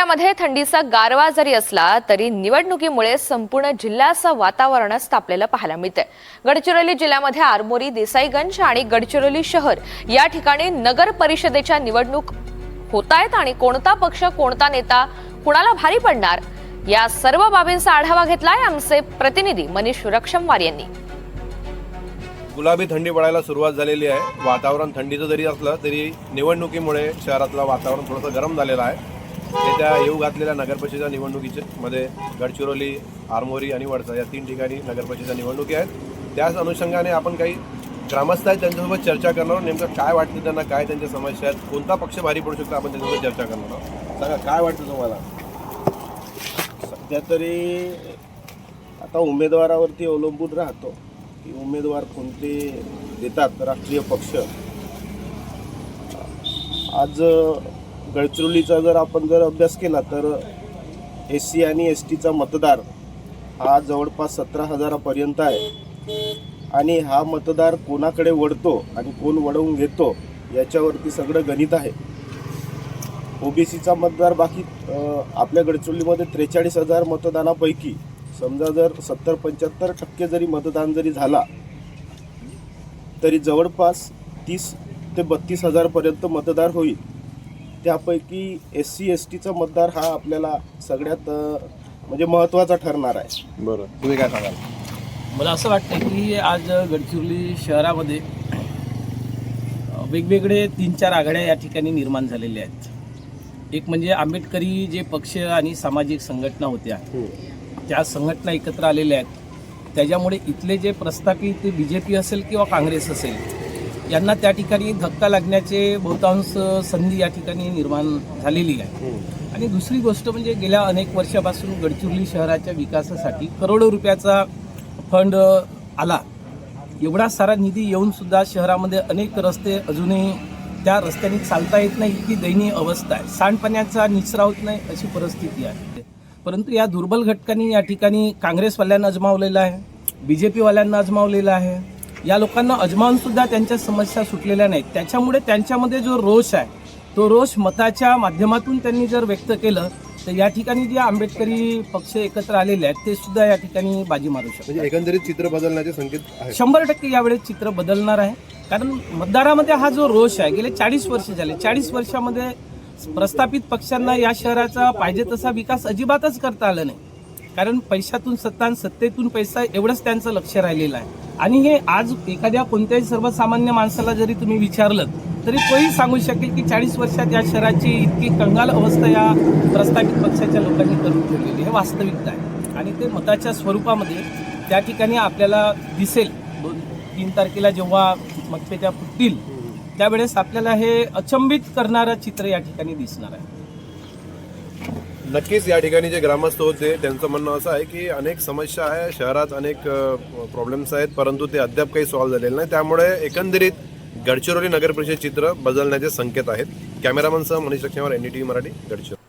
जिल्ह्यामध्ये थंडीचा गारवा जरी असला तरी निवडणुकीमुळे संपूर्ण जिल्ह्याचं वातावरणच तापलेलं पाहायला मिळतंय. गडचिरोली जिल्ह्यामध्ये आरमोरी देसाईगंज आणि गडचिरोली शहर या ठिकाणी नगर परिषदेच्या निवडणूक होत आहेत आणि कोणता पक्ष कोणता नेता कुणाला भारी पडणार? या सर्व बाबींचा आढावा घेतलाय आमचे प्रतिनिधी मनीष रक्षमवार यांनी. गुलाबी थंडी पडायला सुरुवात झालेली आहे. वातावरण थंडीचं जरी असलं तरी निवडणुकीमुळे शहरातलं वातावरण थोडंसं गरम झालेलं आहे. त्या येऊ घातलेल्या नगरपरिषदेच्या निवडणुकीचे मध्ये गडचिरोली आरमोरी आणि वडसा या तीन ठिकाणी नगरपरिषदेच्या निवडणुकी आहेत. त्याच अनुषंगाने आपण काही ग्रामस्थ आहेत त्यांच्यासोबत चर्चा करणार आहोत. नेमकं काय वाटतं त्यांना काय त्यांच्या समस्या आहेत कोणता पक्ष भारी पडू शकतो आपण त्यांच्यासोबत चर्चा करणार आहोत. सांगा काय वाटतं तुम्हाला? सध्या तरी आता उमेदवारावरती अवलंबून राहतो. की उमेदवार कोणते देतात राष्ट्रीय पक्ष. आज गडचिरोलीचा जर आपण जर अभ्यास केला तर एस सी आणि एस टीचा मतदार हा जवळपास सतरा हजारापर्यंत आहे. आणि हा मतदार कोणाकडे वळतो आणि कोण वळवून घेतो याच्यावरती सगळं गणित आहे. ओबीसीचा मतदार बाकी आपल्या गडचिरोलीमध्ये त्रेचाळीस हजार मतदानापैकी समजा जर सत्तर पंच्याहत्तर टक्के जरी मतदान जरी झाला तरी जवळपास तीस ते बत्तीस हजारपर्यंत मतदार होईल. त्यापैकी एस सी एस टीचा मतदार हा आपल्याला सगळ्यात म्हणजे महत्त्वाचा ठरणार आहे. बरं. तुम्ही काय सांगाल? मला असं वाटतं की आज गडचिरोली शहरामध्ये वेगवेगळे तीन चार आघाड्या या ठिकाणी निर्माण झालेल्या आहेत. एक म्हणजे आंबेडकरी जे पक्ष आणि सामाजिक संघटना होत्या त्या संघटना एकत्र आलेल्या आहेत. त्याच्यामुळे इथले जे प्रस्थापित ते बी जे पी असेल किंवा काँग्रेस असेल यांना त्या ठिकाणी धक्का लागण्याचे बहुतांश संधी या ठिकाणी निर्माण झालेली आहे. आणि दुसरी गोष्ट म्हणजे गेल्या अनेक वर्षापासून गडचिरोली शहराच्या विकासासाठी करोडो रुपयाचा फंड आला. एवढा सारा निधी येऊन सुद्धा शहरामध्ये अनेक रस्ते अजूनही त्या रस्त्याने चालता येत नाही इतकी दयनीय अवस्था आहे. सांडपाण्याचा निचरा होत नाही अशी परिस्थिती आहे. परंतु या दुर्बल घटकांनी या ठिकाणी काँग्रेसवाल्यांना अजमावलेलं आहे बी जे पीवाल्यांना अजमावलेलं आहे या लोकांना अजमावून सुद्धा त्यांच्या समस्या सुटलेल्या नाहीत. त्याच्यामुळे त्यांच्यामध्ये जो रोष आहे तो रोष मताच्या माध्यमातून त्यांनी जर व्यक्त केलं तर या ठिकाणी जे आंबेडकरी पक्ष एकत्र आलेले आहेत ते सुद्धा या ठिकाणी बाजी मारू शकतात. म्हणजे एकंदरीत चित्र बदलण्याचे संकेत शंभर टक्के यावेळेस चित्र बदलणार आहे. कारण मतदारामध्ये हा जो रोष आहे गेले चाळीस वर्ष झाले चाळीस वर्षामध्ये प्रस्थापित पक्षांना या शहराचा पाहिजे तसा विकास अजिबातच करता आला नाही. कारण पैशातून सत्ता आणि सत्तेतून पैसा एवढंच त्यांचं लक्ष राहिलेलं आहे. आणि हे आज एखाद्या कोणत्याही सर्वसामान्य माणसाला जरी तुम्ही विचारलं तरी तोही सांगू शकेल की चाळीस वर्षात या शहराची इतकी कंगाल अवस्था या प्रस्थापित पक्षाच्या लोकांनी करून ठेवलेली हे वास्तविकता आहे. आणि ते मताच्या स्वरूपामध्ये त्या ठिकाणी आपल्याला दिसेल. दोन तीन तारखेला जेव्हा मतपेत्या फुटतील त्यावेळेस आपल्याला हे अचंबित करणारं चित्र या ठिकाणी दिसणार आहे. नक्कीच या ठिकाणी जे ग्रामस्थ होते त्यांचं म्हणणं असं आहे की अनेक समस्या आहे शहरात अनेक प्रॉब्लेम्स आहेत परंतु ते अद्याप काही सॉल्व्ह झालेले नाही. त्यामुळे एकंदरीत गडचिरोली नगर परिषद चित्र बदलण्याचे संकेत आहेत. कॅमेरामनसह Manish लक्ष्मीवर N D T V Marathi Gadchiroli.